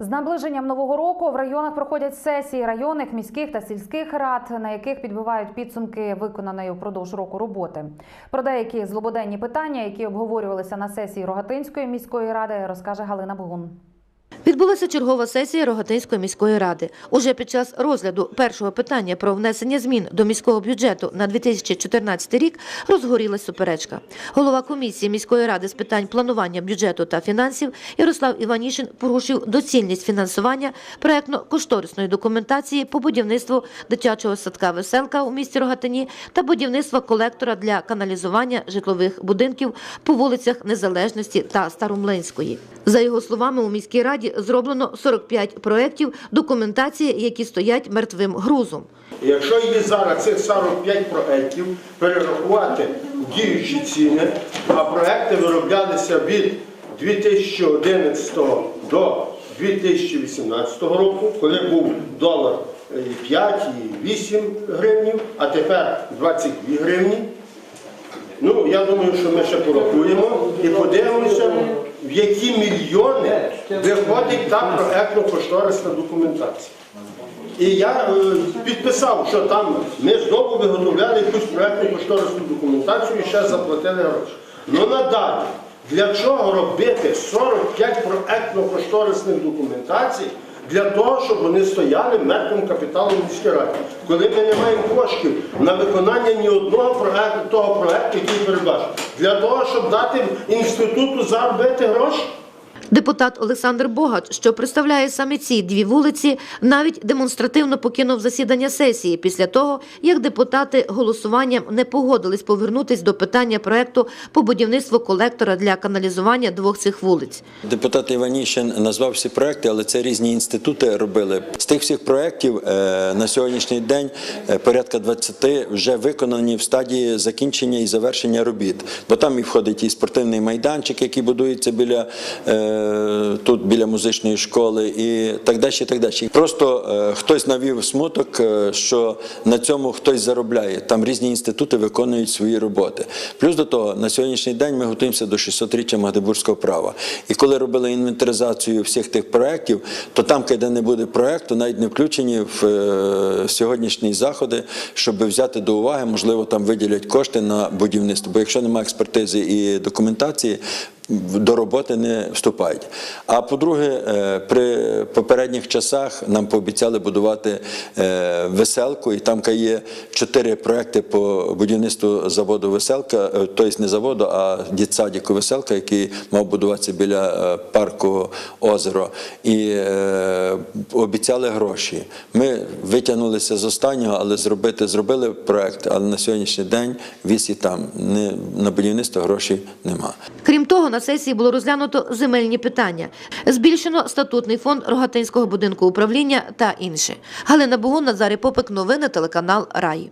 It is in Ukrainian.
З наближенням нового року в районах проходять сесії районних, міських та сільських рад, на яких підбивають підсумки виконаної впродовж року роботи. Про деякі злободенні питання, які обговорювалися на сесії Рогатинської міської ради, розкаже Галина Бугун. Відбулася чергова сесія Рогатинської міської ради. Уже під час розгляду першого питання про внесення змін до міського бюджету на 2014 рік розгорілась суперечка. Голова комісії міської ради з питань планування бюджету та фінансів Ярослав Іванішин порушив доцільність фінансування проектно-кошторисної документації по будівництву дитячого садка «Веселка» у місті Рогатині та будівництва колектора для каналізування житлових будинків по вулицях Незалежності та Старомлинської. За його словами, у міській раді зроблено 45 проєктів документації, які стоять мертвим грузом. Якщо її зараз цих 45 проєктів перерахувати в діючі ціни, а проекти вироблялися від 2011 до 2018 року, коли був долар і 5 і 8 гривнів, а тепер 22 гривні. Ну, я думаю, що ми ще порахуємо і подивимося, в які мільйони виходить та проектно-кошторисна документація. І я е, підписав, що там ми знову виготовляли якусь проектну кошторисну документацію і ще заплатили гроші. Ну надалі, для чого робити 45 проектно-кошторисних документацій? Для того, щоб вони стояли мертвим капіталом міській раді. Коли ми не маємо коштів на виконання ні одного проекту, того проекту, який передбачений. Для того, щоб дати інституту заробити гроші. Депутат Олександр Богач, що представляє саме ці дві вулиці, навіть демонстративно покинув засідання сесії після того, як депутати голосуванням не погодились повернутись до питання проекту по будівництву колектора для каналізування двох цих вулиць. Депутат Іванішин назвав всі проекти, але це різні інститути робили. З тих всіх проєктів е, на сьогоднішній день е, порядка 20 вже виконані в стадії закінчення і завершення робіт. Бо там і входить і спортивний майданчик, який будується біля е, тут біля музичної школи, і так далі. так далі. Просто е, хтось навів смуток, е, що на цьому хтось заробляє. Там різні інститути виконують свої роботи. Плюс до того, на сьогоднішній день ми готуємося до 600-річчя Магдебурзького права. І коли робили інвентаризацію всіх тих проєктів, то там, де не буде проєкту, навіть не включені в е, сьогоднішні заходи, щоб взяти до уваги, можливо, там виділять кошти на будівництво. Бо якщо немає експертизи і документації, до роботи не вступають. А по-друге, е, при попередніх часах нам пообіцяли будувати е, веселку, і там є чотири проекти по будівництву заводу веселка, е, тобто не заводу, а дітсадіку веселка, який мав будуватися біля парку озеро. І обіцяли гроші. Ми витягнулися з останнього, але зробити зробили проект, але на сьогоднішній день віз і там. На будівництво грошей нема. Крім того, на сесії було розглянуто земельні питання. Збільшено статутний фонд Рогатинського будинку управління та інше. Галина Бугун, Назарій Попик, новини телеканал Раї.